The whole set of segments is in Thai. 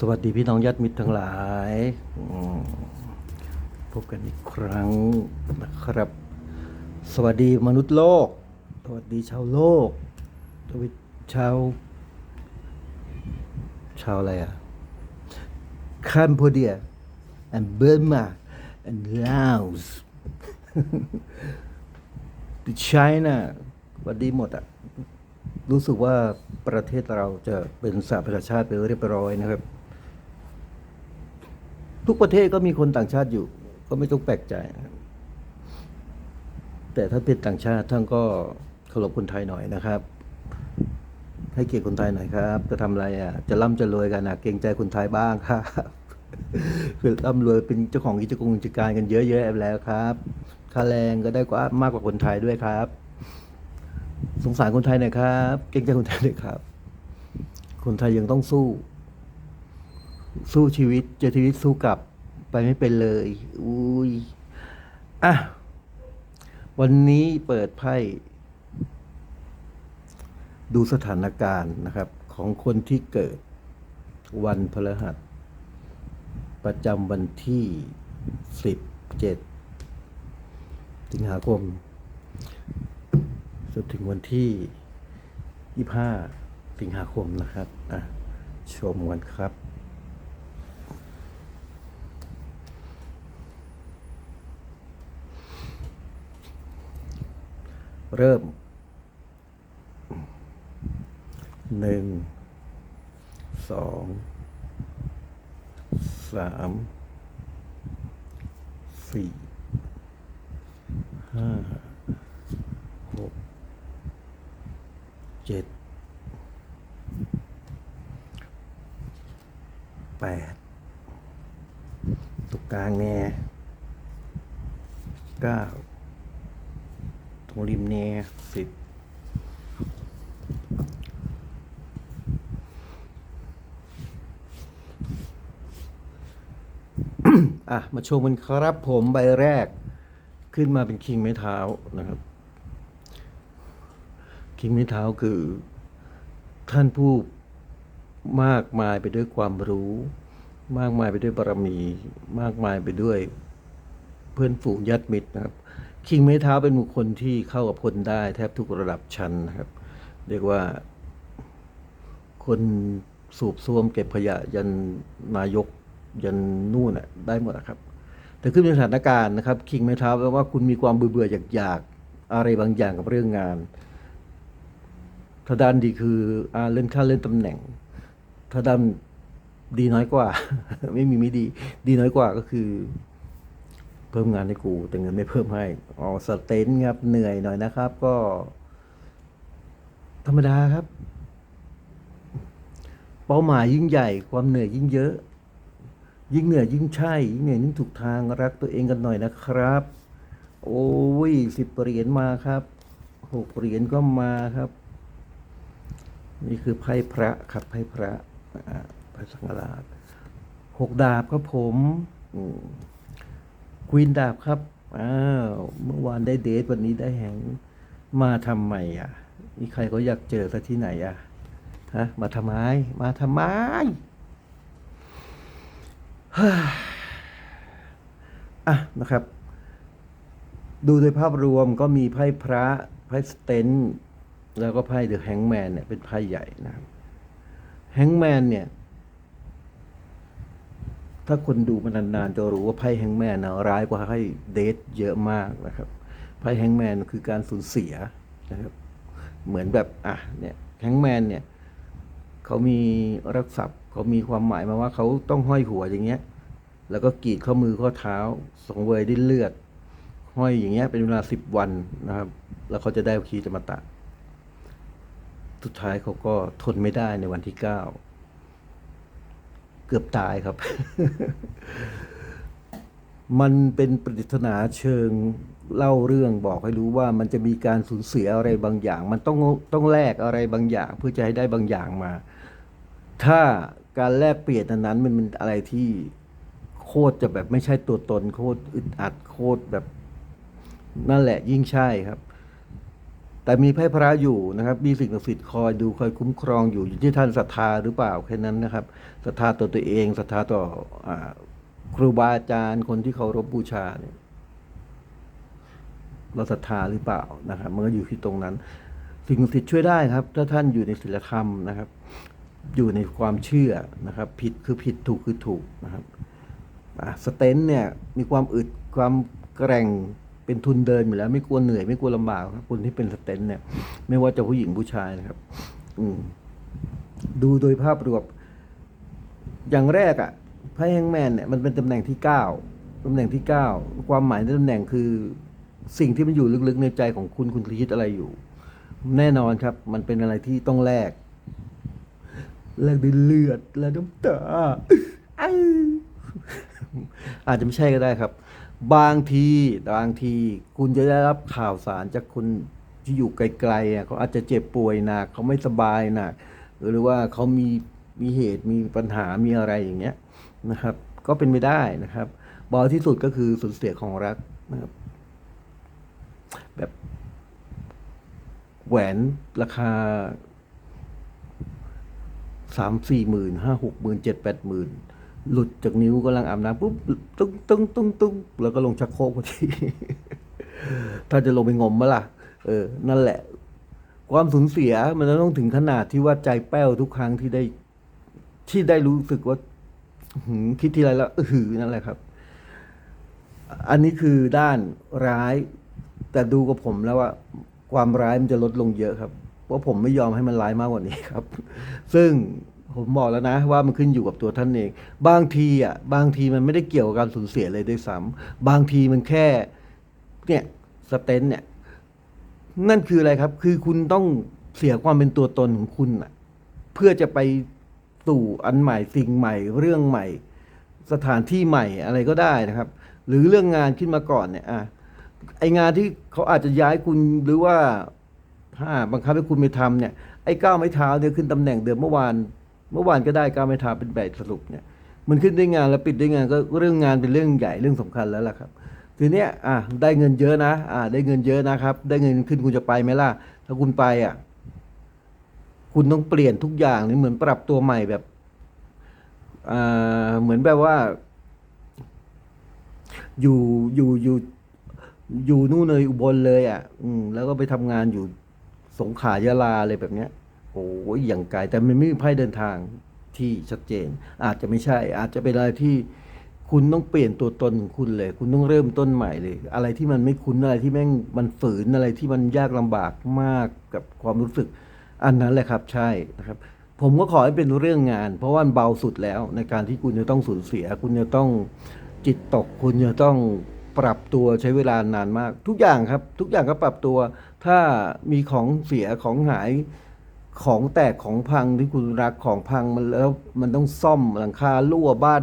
สวัสดีพี่น้องญาติมิตรทั้งหลายพบกันอีกครั้งนะครับ สวัสดีมนุษย์โลก สวัสดีชาวโลกสวัสดีชาว ชาวอะไรอะ Cambodia and Burma and Laos China สวัสดีหมดอะรู้สึกว่าประเทศเราจะเป็นสหประชาชาติไปเรียบร้อยนะครับ ทุกประเทศก็มีคนต่างชาติอยู่ ก็ไม่ต้องแปลกใจ แต่ถ้าเป็นต่างชาติท่านก็เคารพคนไทยหน่อยนะครับ ให้เกียรติคนไทยหน่อยครับ จะทำอะไรอะ จะร่ำจะรวยกันนะเกรงใจคนไทยบ้างครับคือร่ำรวยเป็นเจ้าของกิจกรกิจการกันเยอะแยะแล้วครับค่าแรงก็ได้กว่ามากกว่าคนไทยด้วยครับ สงสารคนไทยหน่อยครับ เกรงใจคนไทยหน่อยครับ คนไทยยังต้องสู้ สู้ชีวิตเจอชีวิตสู้กลับไปไม่เป็นเลย อุ้ยอะ วันนี้เปิดไพ่ ดูสถานการณ์นะครับ ของคนที่เกิดวันพฤหัส ประจำวันที่สิบเจ็ดสิงหาคมจนถึงวันที่ยี่ห้าสิงหาคมนะครับ อะ ชมกันครับ เริ่มหนึ่งสองสามสี่ห้า หก เจ็ด แปดตรงกลางแน่เก้า ตรงริมแน่สิบ อะ มาชมกันครับผมใบแรก ขึ้นมาเป็นคิงไม้เท้านะครับ คิงไม้เท้าคือ ท่านผู้มากมายไปด้วยความรู้ มากมายไปด้วยบารมี มากมายไปด้วย เพื่อนฝูงญาติมิตรนะครับ คิงไม้เท้าเป็นบุคคลที่เข้ากับคนได้แทบทุกระดับชั้นนะครับ เรียกว่า คนสูบซ่วมเก็บขยะยันนายก ยันนู่นน่ะได้หมดอะครับ แต่ขึ้นในสถานการณ์นะครับคิงไม้เท้าแปลว่าคุณมีความเบื่อเบื่ออยากอยากๆอะไรบางอย่างกับเรื่องงานถ้าด้านดีคืออเล่นค่าเล่นตำแหน่ง ถ้าด้านดีน้อยกว่า ไม่มีไม่ดี ดีน้อยกว่าก็คือ เพิ่มงานให้กู แต่เงินไม่เพิ่มให้อ๋อสเตนครับเหนื่อยหน่อยนะครับ ก็ ธรรมดาครับ เป้าหมายยิ่งใหญ่ ความเหนื่อยยิ่งเยอะ ยิ่งเหนื่อยยิ่งใช่ ยิ่งเหนื่อยยิ่งถูกทางรักตัวเองกันหน่อยนะครับ โอ้ยสิบเหรียญมาครับหกเหรียญก็มาครับ นี่คือไพ่พระครับไพ่พระอ่าพระสังฆราชหกดาบครับผมควีนดาบครับอ้าวเมื่อวานได้เดทวันนี้ได้แหงมาทำไมอะมีใครเขาอยากเจอซะที่ไหนอะฮะมาทำไมมาทำไม อะนะครับ ดูโดยภาพรวมก็มีไพ่พระไพ่สเตนแล้วก็ไพ่เดอะแฮงแมนเนี่ยเป็นไพ่ใหญ่นะแฮงแมนเนี่ย ถ้าคนดูมานานๆจะรู้ว่าไพ่แฮงแมนนะร้ายกว่าไพ่เดทเยอะมากนะครับไพ่แฮงแมนคือการสูญเสียนะครับ เหมือนแบบอะเนี่ยแฮงแมนเนี่ยเขามีรักศัพเขามีความหมายมาว่าเขาต้องห้อยหัวอย่างเงี้ย แล้วก็กรีดข้อมือข้อเท้าสองเวยด้วยเลือด ห้อยอย่างเงี้ยเป็นเวลาสิบวันนะครับ แล้วเขาจะได้คีจะมาตะ สุดท้ายเขาก็ทนไม่ได้ในวันที่เก้าเกือบตายครับ มันเป็นปริศนาเชิงเล่าเรื่องบอกให้รู้ว่ามันจะมีการสูญเสียอะไรบางอย่าง มันต้องต้องแลกอะไรบางอย่าง เพื่อจะให้ได้บางอย่างมา ถ้าการแลกเปลี่ยนนั้นมันเป็นอะไรที่ โคตรจะแบบไม่ใช่ตัวตนโคตรอึดอัดโคตรแบบนั่นแหละยิ่งใช่ครับ แต่มีไพ่พระอยู่นะครับ มีสิ่งศักดิ์สิทธิ์คอยดูคอยคุ้มครองอยู่อยู่ที่ท่านศรัทธาหรือเปล่าแค่นั้นนะครับศรัทธาต่อตัวเองศรัทธาต่ออครูบาอาจารย์คนที่เคารพบูชาเนี่ยเราศรัทธาหรือเปล่านะครับมันก็อยู่ที่ตรงนั้น สิ่งศักดิ์สิทธิ์ช่วยได้ครับ ถ้าท่านอยู่ในศีลธรรมนะครับ อยู่ในความเชื่อนะครับ ผิดคือผิดถูกคือถูกนะครับ สเตนเนี่ยมีความอึดความแกร่งเป็นทุนเดินอยู่แล้ว ไม่กลัวเหนื่อยไม่กลัวลำบากครับคนที่เป็นสเตนเนี่ย ไม่ว่าจะผู้หญิงผู้ชายนะครับ อืมดูโดยภาพรวมอย่างแรกอะ่ะไพ่แฮงแมนเนี่ยมันเป็นตำแหน่งที่เก้าตำแหน่งที่เก้าความหมายในตำแหน่งคือสิ่งที่มันอยู่ลึกๆในใจของคุณคุณคิดอะไรอยู่ แน่นอนครับ มันเป็นอะไรที่ต้องแลกแลกด้วยเลือดและน้ำตา อาจจะไม่ใช่ก็ได้ครับ บางทีบางทีคุณจะได้รับข่าวสารจากคนที่อยู่ไกลๆอะเขาอาจจะเจ็บป่วยหนักเขาไม่สบายหนักหรือว่าเขามีมีเหตุมีปัญหามีอะไรอย่างเงี้ยนะครับ ก็เป็นไม่ได้นะครับบอที่สุดก็คือสูญเสียของรักนะครับ แบบแหวนราคาสามสี่หมื่นห้าหกหมื่นเจ็ดแปดหมื่น หลุดจากนิ้วกำลังอาบน้ำปุ๊บตึ้งตึ้งตึ้งตึ้งแล้วก็ลงชักโครกพอดีถ้าจะลงไปงมมาล่ะ เออ นั่นแหละ ความสูญเสียมันจะต้องถึงขนาดที่ว่าใจแป้วทุกครั้งที่ได้ ที่ได้รู้สึกว่าหืคิดทีไรแล้วอื้อหือนั่นแหละครับ อันนี้คือด้านร้าย แต่ดูกับผมแล้วว่า ความร้ายมันจะลดลงเยอะครับเพราะผมไม่ยอมให้มันร้ายมากกว่านี้ครับ ซึ่ง ผมบอกแล้วนะว่ามันขึ้นอยู่กับตัวท่านเอง บางทีอะบางทีมันไม่ได้เกี่ยวกับการสูญเสียเลยด้วยซ้ำบางทีมันแค่เนี่ยสเตนเนี่ยนั่นคืออะไรครับ คือคุณต้องเสียความเป็นตัวตนของคุณน่ะเพื่อจะไปสู่อันใหม่สิ่งใหม่ เรื่องใหม่ สถานที่ใหม่อะไรก็ได้นะครับ หรือเรื่องงานขึ้นมาก่อนเนี่ยอะไองานที่เขาอาจจะย้ายคุณหรือว่าถ้าบังคับให้คุณไปทำเนี่ยไอ้ก้าวไม้เท้าเนี่ยขึ้นตำแหน่งเดิมเมื่อวาน เมื่อวานก็ได้ก้าวไม้เท้าเป็นแบบสรุปเนี่ยมันขึ้นได้งานแล้วปิดได้งานก็เรื่องงานเป็นเรื่องใหญ่เรื่องสำคัญแล้วล่ะครับทีเนี้ยอะได้เงินเยอะนะอ่าได้เงินเยอะนะครับ ได้เงินขึ้นคุณจะไปไหมล่ะ ถ้าคุณไปอะคุณต้องเปลี่ยนทุกอย่างนี่เหมือนปรับตัวใหม่แบบอ่าเหมือนแบบว่า อยู่อยู่อยู่อยู่นู่นเลยอุบลเลยอะ อืมแล้วก็ไปทำงานอยู่สงขลายะลาอะไรแบบเนี้ย โอ้ยอย่างไกลแต่มันไม่มีไพ่เดินทางที่ชัดเจน อาจจะไม่ใช่ อาจจะเป็นอะไรที่คุณต้องเปลี่ยนตัวตนของคุณเลย คุณต้องเริ่มต้นใหม่เลย อะไรที่มันไม่คุ้นอะไรที่แม่งมันฝืนอะไรที่มันยากลำบากมากกับความรู้สึก อันนั้นแหละครับใช่นะครับผมก็ขอให้เป็นเรื่องงาน เพราะว่าเบาสุดแล้วในการที่คุณจะต้องสูญเสีย คุณจะต้องจิตตก คุณจะต้องปรับตัวใช้เวลานานมาก ทุกอย่างครับ ทุกอย่างก็ปรับตัว ถ้ามีของเสียของหาย ของแตกของพังที่คุณรักของพังมันแล้วมันต้องซ่อมหลังคารั่วบ้าน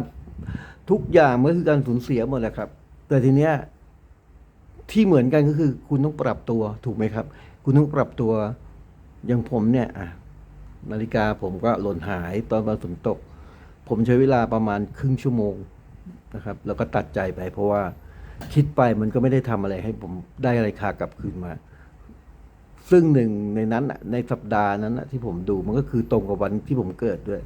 ทุกอย่างมันคือการสูญเสียหมดแหละครับ แต่ทีเนี้ยที่เหมือนกันก็คือ คุณต้องปรับตัวถูกไหมครับ คุณต้องปรับตัวอย่างผมเนี่ยอะนาฬิกาผมก็หล่นหายตอนวันฝนตก ผมใช้เวลาประมาณครึ่งชั่วโมงนะครับ แล้วก็ตัดใจไปเพราะว่าคิดไปมันก็ไม่ได้ทำอะไรให้ผมได้อะไรคากลับคืนมา ซึ่งหนึ่งในนั้นน่ะในสัปดาห์นั้นน่ะที่ผมดูมันก็คือตรงกับวันที่ผมเกิดด้วย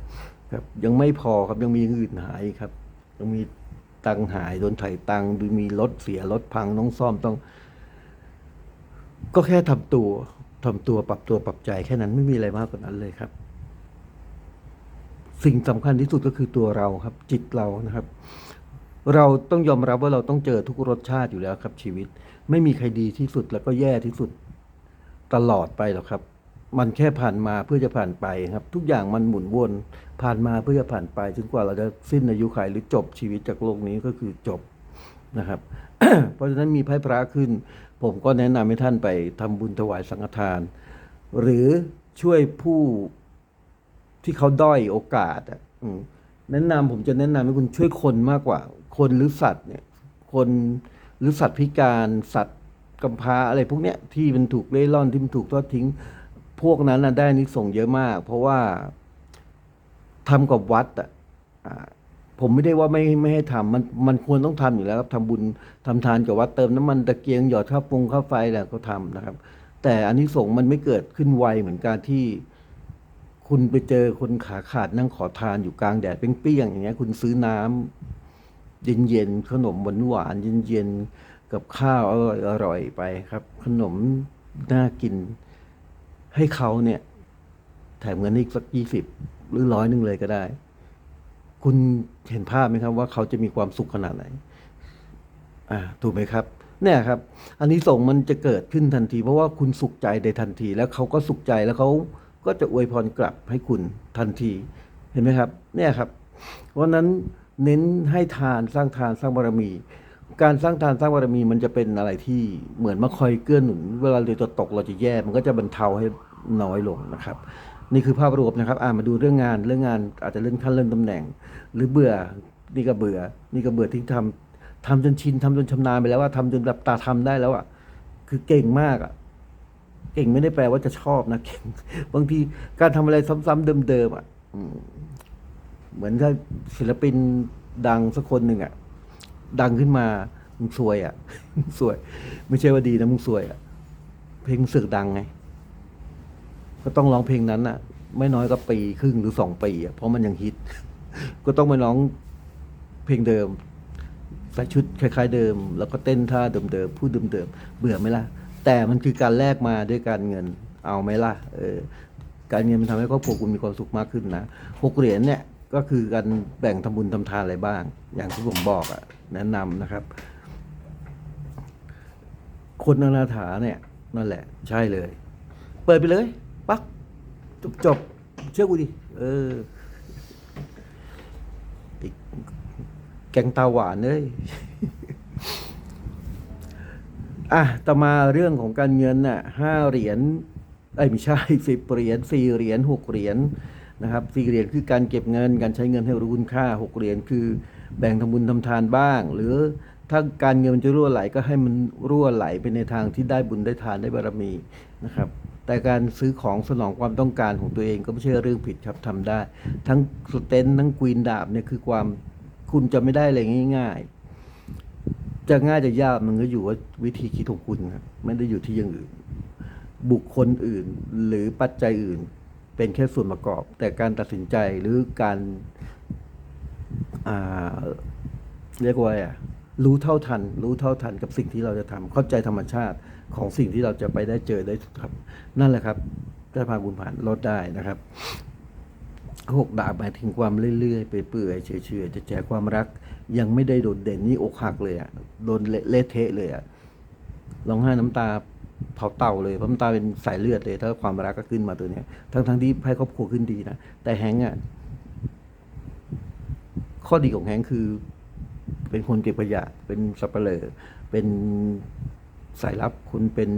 ครับ ยังไม่พอครับยังมีอย่างอื่นหายครับ ยังมีตังหายโดนไถ่ตังมีรถเสียรถพังต้องซ่อมต้อง ก็แค่ทำตัวทำตัวปรับตัวปรับใจแค่นั้นไม่มีอะไรมากกว่านั้นเลยครับ สิ่งสำคัญที่สุดก็คือตัวเราครับ จิตเรานะครับ เราต้องยอมรับว่าเราต้องเจอทุกรสชาติอยู่แล้วครับ ชีวิต ไม่มีใครดีที่สุดแล้วก็แย่ที่สุด ตลอดไปหรอกครับ มันแค่ผ่านมาเพื่อจะผ่านไปครับ ทุกอย่างมันหมุนวนผ่านมาเพื่อจะผ่านไปจนกว่าเราจะสิ้นอายุขัยหรือจบชีวิตจากโลกนี้ก็คือจบนะครับ เพราะฉะนั้นมีไพ่พระขึ้น ผมก็แนะนำให้ท่านไปทำบุญถวายสังฆทาน หรือช่วยผู้ที่เขาด้อยโอกาสอะแนะนำผมจะแนะนำให้คุณช่วยคนมากกว่า คนหรือสัตว์เนี่ย คนหรือสัตว์พิการสัตว์ กำพร้าอะไรพวกเนี้ยที่มันถูกเล่ร่อนที่มันถูกทอดทิ้ง พวกนั้นนะได้นิสงส์เยอะมาก เพราะว่าทำกับวัดอะผมไม่ได้ว่าไม่ไม่ให้ทำมันมันควรต้องทำอยู่แล้วครับทำบุญทำทานกับวัดเติมน้ำมันตะเกียงหยอดข้าวปรุงข้าวไฟแหละก็ทำนะครับ แต่อันนี้ส่งมันไม่เกิดขึ้นไวเหมือนการที่ คุณไปเจอคนขาขาดนั่งขอทานอยู่กลางแดดเปรี้ยงๆอย่างเงี้ย คุณซื้อน้ำเย็นๆขนมหวานหวานๆเย็นๆ กับข้าวอร่อยอร่อยไปครับ ขนมน่ากินให้เขาเนี่ยแถมเงินอีกสักยี่สิบหรือร้อยหนึ่งเลยก็ได้ คุณเห็นภาพไหมครับว่าเขาจะมีความสุขขนาดไหน อ่า ถูกไหมครับ เนี่ยครับ อันนี้ส่งมันจะเกิดขึ้นทันที เพราะว่าคุณสุขใจในทันที แล้วเขาก็สุขใจแล้วเขาก็จะอวยพรกลับให้คุณทันที เห็นไหมครับ เนี่ยครับ เพราะนั้นเน้นให้ทานสร้างทานสร้างบารมี การสร้างทานสร้างบารมีมันจะเป็นอะไรที่เหมือนมาคอยเกื้อหนุน เวลาเราจะตกเราจะแย่มันก็จะบรรเทาให้น้อยลงนะครับ นี่คือภาพรวมนะครับอ่ามาดูเรื่องงานเรื่องงานอาจจะเลื่อนขั้นเลื่อนตำแหน่ง หรือเบื่อนี่ก็เบื่อ นี่ก็เบื่อที่ทำทำจนชินทำจนชำนาญไปแล้วว่าทำจนแบบตาทำได้แล้วอะคือเก่งมากอะเก่งไม่ได้แปลว่าจะชอบนะเก่งบางทีการทำอะไรซ้ำๆเดิมๆอะเหมือนถ้าศิลปินดังสักคนหนึ่งอะ ดังขึ้นมา มึงซวยอะมึงซวย ไม่ใช่ว่าดีนะมึงซวยอะ เพลงสึกดังไง ก็ต้องร้องเพลงนั้นอะ ไม่น้อยก็ปีครึ่งหรือสองปีอะเพราะมันยังฮิต ก็ต้องมาร้องเพลงเดิมใส่ชุดคล้าย ๆ เดิม แล้วก็เต้นท่าเดิมๆพูดเดิมๆเบื่อไหมล่ะ แต่มันคือการแลกมาด้วยการเงิน เอาไหมล่ะ เออ การเงินมันทำให้ครอบครัวคุณมีความสุขมากขึ้นนะหกเหรียญเนี่ย ก็คือการแบ่งทำบุญทำทานอะไรบ้าง อย่างที่ผมบอกอะแนะนำนะครับ คนอนาถาเนี่ย นั่นแหละ ใช่เลย เปิดไปเลยปักจบจบเชื่อกูดิเออแกงตาหวานเลยอะต่อมาเรื่องของการเงินน่ะห้าเหรียญไอ้ไม่ใช่สิบเหรียญสี่เหรียญหกเหรียญ นะครับสี่เหรียญคือการเก็บเงิน การใช้เงินให้รู้คุณค่าหกเหรียญคือแบ่งทำบุญทำทานบ้าง หรือถ้าการเงินมันจะรั่วไหลก็ให้มันรั่วไหลไปในทางที่ได้บุญได้ทานได้บารมีนะครับ แต่การซื้อของสนองความต้องการของตัวเองก็ไม่ใช่เรื่องผิดครับทำได้ ทั้งสเตนทั้งควีนดาบเนี่ยคือความคุณจะไม่ได้อะไรง่าย ๆ จะง่ายจะยากมันก็อยู่ว่าวิธีคิดของคุณครับไม่ได้อยู่ที่อย่างอื่น บุคคลอื่นหรือปัจจัยอื่น เป็นแค่ส่วนประกอบ แต่การตัดสินใจหรือการาเรียกว่ารู้เท่าทัน รู้เท่าทันกับสิ่งที่เราจะทำเข้าใจธรรมชาติของสิ่งที่เราจะไปได้เจอได้ครับ นั่นแหละครับจะพาคุณผ่านลดได้นะครับหกดาบหมายถึงความเรื่อยๆไปเปื่อยเฉยๆจะแจกความรัก ยังไม่ได้โดดเด่นนี่อกหักเลยอะโดนเละเทะเลยอะร้องไห้น้ำตา เผาเต่าเลยเพราะน้ำตาเป็นสายเลือดเลย ถ้าความรักก็ขึ้นมาตัวเนี้ยทั้งทั้งๆที่ให้ครอบครัวขึ้นดีนะแต่แฮงก์อะข้อดีของแฮงก์คือ เป็นคนเก็บขยะเป็นสับเปลอเป็นสายลับคุณเป็น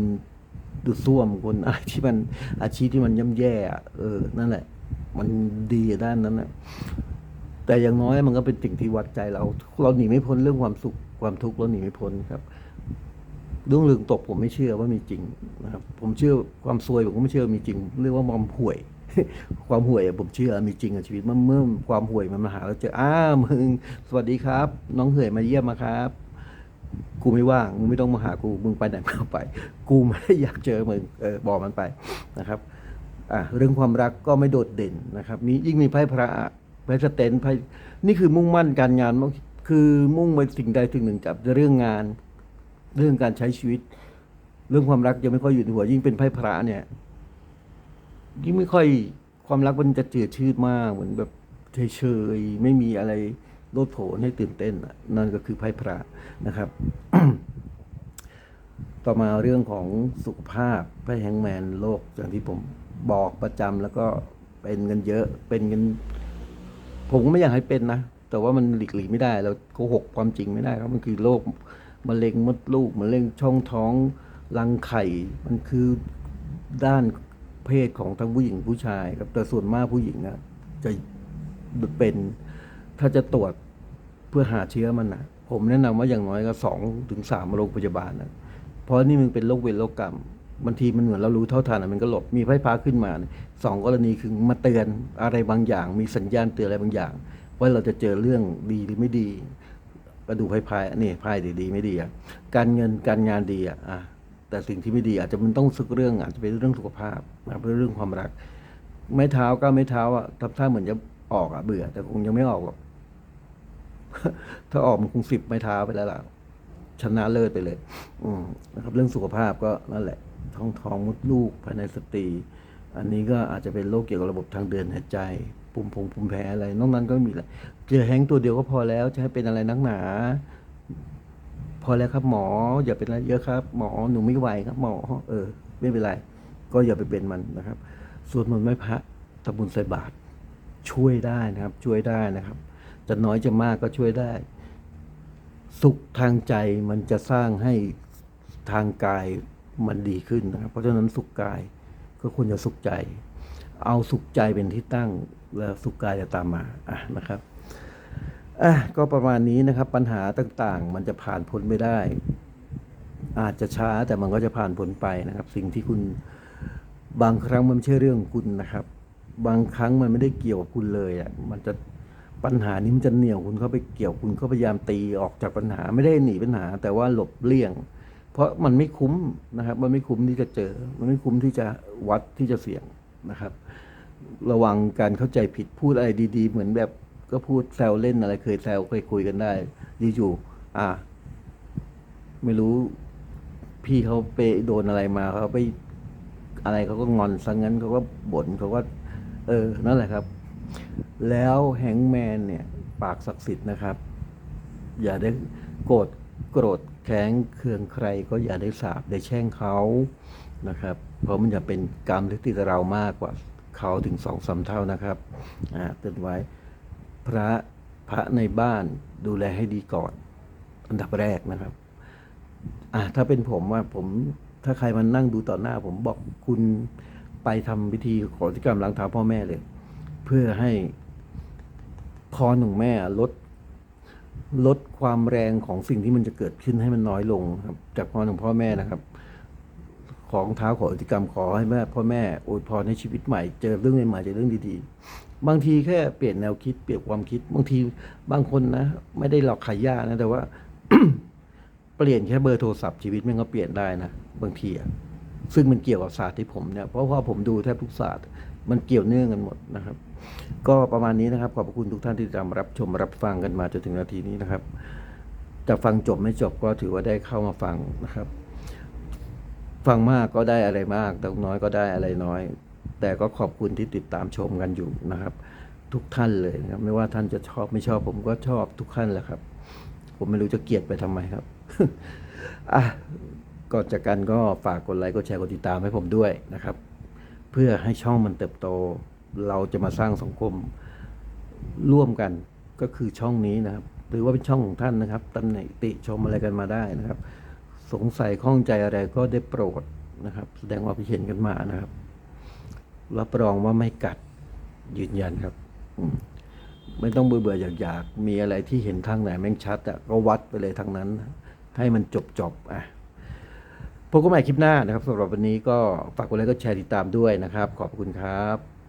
ดูดซ่วมคนอะไรที่มันอาชีพที่มันย่ำแย่เออ นั่นแหละ มันดีด้านนั้นนะแต่อย่างน้อยมันก็เป็นสิ่งที่วัดใจเรา เราหนีไม่พ้นเรื่องความสุขความทุกข์เราหนีไม่พ้นครับ เรื่องลืมตกผมไม่เชื่อว่ามีจริงนะครับ ผมเชื่อความซวยผมก็ไม่เชื่อมีจริง เรียกว่ามอมห่วย ความห่วยผมเชื่อมีจริงอะชีวิตเมื่อเมื่อความห่วยมันมาหาเราเจออ้ามึงสวัสดีครับ น้องเห่ยมาเยี่ยมมาครับ กูไม่ว่างมึงไม่ต้องมาหากูมึงไปไหนก็ไป กูไม่ได้อยากเจอมึงเออบอกมันไปนะครับอะเรื่องความรักก็ไม่โดดเด่นนะครับ มียิ่งมีไพ่พระไพ่สเตนไพ่นี่คือมุ่งมั่นการงานคือมุ่งไปสิ่งใดสิ่งหนึ่งกับเรื่องงาน เรื่องการใช้ชีวิต เรื่องความรักยังไม่ค่อยอยู่ในหัวยิ่งเป็นไพ่พระเนี่ยยิ่งไม่ค่อยความรักมันจะเจือชืดมากเหมือนแบบเฉยๆไม่มีอะไรโลดโผนให้ตื่นเต้นนั่นก็คือไพ่พระนะครับ ต่อมาเรื่องของสุขภาพไพ่แฮงแมนโรคอย่างที่ผมบอกประจำแล้วก็เป็นเงินเยอะเป็นเงินผมก็ไม่อยากให้เป็นนะ แต่ว่ามันหลีกหลีไม่ได้ เราโกหกความจริงไม่ได้ครับมันคือโรค มะเร็งมดลูกมะเร็งช่องท้องรังไข่ มันคือด้านเพศของทั้งผู้หญิงผู้ชายครับแต่ส่วนมากผู้หญิงอะจะเป็นถ้าจะตรวจเพื่อหาเชื้อมันนะผมแนะนำว่าอย่างน้อยก็สองถึงสามโรงพยาบาลนะเพราะนี่มันเป็นโรคเวรโรคกรรมบางทีมันเหมือนเรารู้เท่าทันมันก็หลบมีไพ่พาขึ้นมาสองกรณีคือมาเตือนอะไรบางอย่าง มีสัญญาณเตือนอะไรบางอย่าง ว่าเราจะเจอเรื่องดีหรือไม่ดี ก็ดูไพ่พายนี่ไพ่ดีๆ ไม่ดีอะการเงินการงานดีอะแต่สิ่งที่ไม่ดีอาจจะมันต้องสึกเรื่องอาจจะเป็นเรื่องสุขภาพนะครับเรื่องความรัก ไม้เท้าก็ไม้เท้าอะทำท่าเหมือนจะออกอะเบื่อ แต่คงยังไม่ออกหรอกถ้าออกมันคงสิบไม้เท้าไปแล้วล่ะชนะเลิศไปเลย อืมนะครับ เรื่องสุขภาพก็นั่นแหละ ท้องท้องมดลูกภายในสตรี อันนี้ก็อาจจะเป็นโรคเกี่ยวกับระบบทางเดินหายใจ ปุ่มพงปุ่มแพ้อะไร นอกนั้นก็ม่มีอะไร เจอแฮงตัวเดียวก็พอแล้วจะให้เป็นอะไรนักหนา พอแล้วครับหมอ อย่าเป็นอะไรเยอะครับ หมอหนูไม่ไหวครับ หมอ เออ ไม่เป็นไร ก็อย่าไปเป็นมันนะครับสวดมนต์ไหว้พระทำบุญใส่บาตรช่วยได้นะครับ ช่วยได้นะครับจะน้อยจะมากก็ช่วยได้ สุขทางใจมันจะสร้างให้ทางกายมันดีขึ้นนะครับ เพราะฉะนั้นสุขกายก็ควรจะสุขใจ เอาสุขใจเป็นที่ตั้งแล้วสุขกายจะตามมาอะนะครับ อะก็ประมาณนี้นะครับปัญหาต่างๆ มันจะผ่านพ้นไม่ได้ อาจจะช้าแต่มันก็จะผ่านพ้นไปนะครับ สิ่งที่คุณบางครั้งมันไม่ใช่เรื่องคุณนะครับ บางครั้งมันไม่ได้เกี่ยวกับคุณเลยอะมันจะปัญหานี้มันจะเหนี่ยวคุณเข้าไปเกี่ยวคุณก็พยายามตีออกจากปัญหาไม่ได้หนีปัญหา แต่ว่าหลบเลี่ยง เพราะมันไม่คุ้มนะครับ มันไม่คุ้มที่จะเจอ มันไม่คุ้มที่จะวัดที่จะเสี่ยงนะครับ ระวังการเข้าใจผิดพูดอะไรดี ๆ เหมือนแบบ ก็พูดแซวเล่นอะไร เคยแซวเคยคุยกันได้อยู่ๆอะไม่รู้ พี่เขาไปโดนอะไรมาเขาไปอะไรเขาก็งอนซะงั้นเขาก็บ่นเขาก็เออ นั่นแหละครับ แล้วแฮงแมนเนี่ย ปากศักดิ์สิทธิ์นะครับ อย่าได้โกรธโกรธแค้นเคืองใครก็อย่าได้สาบได้แช่งเขานะครับ เพราะมันจะเป็นกรรมที่ติดเรามากกว่าเขาถึงสองสามเท่านะครับอ่าเตือนไว้ พระพระในบ้านดูแลให้ดีก่อน อันดับแรกนะครับ อะถ้าเป็นผมว่าผมถ้าใครมานั่งดูต่อหน้า ผมบอกคุณไปทำพิธีขอที่กรรมล้างเท้าพ่อแม่เลย เพื่อให้พรของแม่ลดลดความแรงของสิ่งที่มันจะเกิดขึ้นให้มันน้อยลงครับ จากพรของพ่อแม่นะครับ ของเท้าขออธิกรรมขอให้แม่พ่อแม่อวยพรในชีวิตใหม่ เจอเรื่องใหม่ๆเจอเรื่องดีๆ บางทีแค่เปลี่ยนแนวคิดเปลี่ยนความคิด บางทีบางคนนะ ไม่ได้หลอกขายยานะ แต่ว่า เปลี่ยนแค่เบอร์โทรศัพท์ชีวิตมันก็เปลี่ยนได้นะบางทีอะซึ่งมันเกี่ยวกับศาสตร์ที่ผมเนี่ยเพราะว่าผมดูแทบทุกศาสตร์มันเกี่ยวเนื่องกันหมดนะครับ ก็ประมาณนี้นะครับ ขอบพระคุณทุกท่านที่ติดตามรับชมรับฟังกันมาจนถึงนาทีนี้นะครับจะฟังจบไม่จบก็ถือว่าได้เข้ามาฟังนะครับ ฟังมากก็ได้อะไรมาก แต่น้อยก็ได้อะไรน้อย แต่ก็ขอบคุณที่ติดตามชมกันอยู่นะครับ ทุกท่านเลยนะครับไม่ว่าท่านจะชอบไม่ชอบผมก็ชอบทุกท่านแหละครับ ผมไม่รู้จะเกลียดไปทำไมครับอะก่อนจากกันก็ฝากกดไลค์กดแชร์กดติดตามให้ผมด้วยนะครับ เพื่อให้ช่องมันเติบโต เราจะมาสร้างสังคมร่วมกันก็คือช่องนี้นะครับ หรือว่าเป็นช่องของท่านนะครับตำหนิติชมอะไรกันมาได้นะครับ สงสัยข้องใจอะไรก็ได้โปรดนะครับ แสดงความคิดเห็นกันมานะครับ รับรองว่าไม่กัดยืนยันครับอืมไม่ต้องเบื่อเบื่ออยากอยากๆ มีอะไรที่เห็นทางไหนแม่งชัดอะก็วัดไปเลยทางนั้น ให้มันจบจบๆอะพบกันใหม่คลิปหน้านะครับสำหรับวันนี้ก็ฝากกดไลค์ก็แชร์ติดตามด้วยนะครับ ขอบคุณครับ